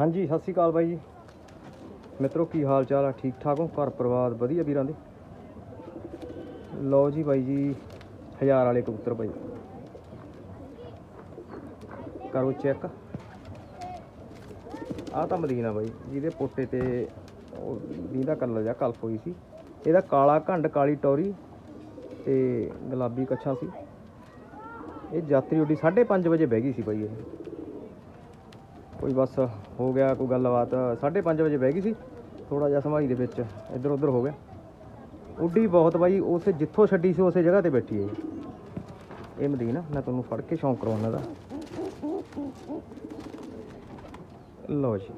ਹਾਂਜੀ, ਸਤਿ ਸ਼੍ਰੀ ਅਕਾਲ ਬਾਈ ਜੀ। ਮਿੱਤਰੋ, ਕੀ ਹਾਲ ਚਾਲ ਆ? ਠੀਕ ਠਾਕ ਹੋ? ਘਰ ਪਰਿਵਾਰ ਵਧੀਆ ਵੀਰਾਂ ਦੇ? ਲਓ ਜੀ ਬਾਈ ਜੀ, ਹਜ਼ਾਰ ਵਾਲੇ ਕਬੂਤਰ ਬਾਈ। ਕਰੋ ਚੈੱਕ। ਆਹ ਤਾਂ ਮਦੀਨਾ ਬਾਈ, ਜਿਹਦੇ ਪੋਟੇ ਤੇ ਉਹ ਜਿਹਦਾ ਕਲਰ ਜਾਂ ਕਲਫ ਹੋਈ ਸੀ। ਇਹਦਾ ਕਾਲਾ ਘੰਡ, ਕਾਲੀ ਟੌਰੀ ਤੇ ਗੁਲਾਬੀ ਕੱਛਾ ਸੀ। ਇਹ ਯਾਤਰੀ ਉੱਡੀ 5:30 ਵਜੇ ਬਹਿ ਗਈ ਸੀ ਬਾਈ ਇਹ। ਕੋਈ ਬਸ ਹੋ ਗਿਆ ਕੋਈ ਗੱਲਬਾਤ। 5:30 ਵਜੇ ਬਹਿ ਗਈ ਸੀ ਥੋੜਾ ਜਿਹਾ ਸਮਾਈ ਦੇ ਵਿੱਚ ਇੱਧਰ ਉੱਧਰ ਹੋ ਗਿਆ। ਉੱਡੀ ਬਹੁਤ ਬਾਈ, ਉਸੇ ਜਿੱਥੋਂ ਛੱਡੀ ਸੀ, ਉਸੇ ਜਗ੍ਹਾ ਤੇ ਬੈਠੀ ਹੈ ਇਹ। ਇਹ ਮਦੀਨਾ ਮੈਂ ਤੁਹਾਨੂੰ ਫੜ ਕੇ ਸ਼ੌਂਕ ਕਰਵਾਉਣਾ ਦਾ ਲਓ ਜੀ।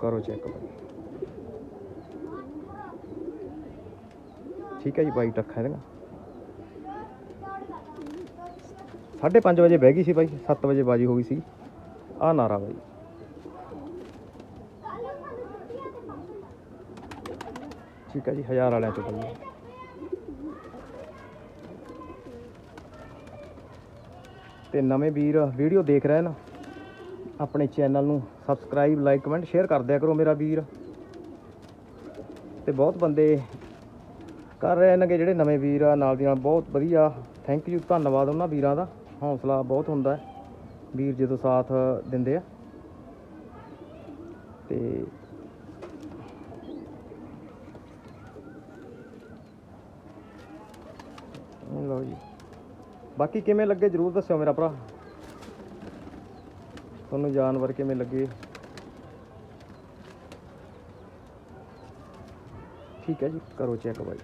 ਕਰੋ ਚੈੱਕ ਠੀਕ ਹੈ ਜੀ, ਬਾਈ ਟੱਖਾ ਇਹਦਾ 5:30 ਵਜੇ ਬਹਿ ਗਈ ਸੀ ਬਾਈ 7 ਵਜੇ ਬਾਜੀ ਹੋ ਗਈ ਸੀ। ਆ ਨਾਰਾ ਬਾਈ। ਠੀਕ ਹੈ ਜੀ, ਹਜ਼ਾਰ ਵਾਲਿਆਂ ਤੋਂ ਬਾਈ। ਤੇ ਨਵੇਂ ਵੀਰ ਵੀਡੀਓ ਦੇਖ ਰਹੇ ਨਾ, ਆਪਣੇ ਚੈਨਲ ਨੂੰ ਸਬਸਕ੍ਰਾਈਬ, ਲਾਈਕ, ਕਮੈਂਟ, ਸ਼ੇਅਰ ਕਰ ਦਿਆ ਕਰੋ ਮੇਰਾ ਵੀਰ। ਤੇ ਬਹੁਤ ਬੰਦੇ ਕਰ ਰਹੇ ਨੇਗੇ ਜਿਹੜੇ ਨਵੇਂ ਵੀਰ ਆ, ਨਾਲ ਦੀ ਨਾਲ ਬਹੁਤ ਵਧੀਆ। ਥੈਂਕ ਯੂ ਧੰਨਵਾਦ ਉਹਨਾਂ ਵੀਰਾਂ ਦਾ। ਹੌਸਲਾ ਬਹੁਤ ਹੁੰਦਾ ਹੈ, ਵੀਰ ਜਦੋਂ ਸਾਥ ਦਿੰਦੇ ਆ। ਤੇ ਲਓ ਜੀ। ਬਾਕੀ ਕਿਵੇਂ ਲੱਗੇ ਜਰੂਰ ਦੱਸਿਓ ਮੇਰਾ ਭਰਾ। ਤੁਹਾਨੂੰ ਜਾਨਵਰ ਕਿਵੇਂ ਲੱਗੇ? ਠੀਕ ਹੈ ਜੀ, ਕਰੋ ਚੈੱਕ ਬਾਈ।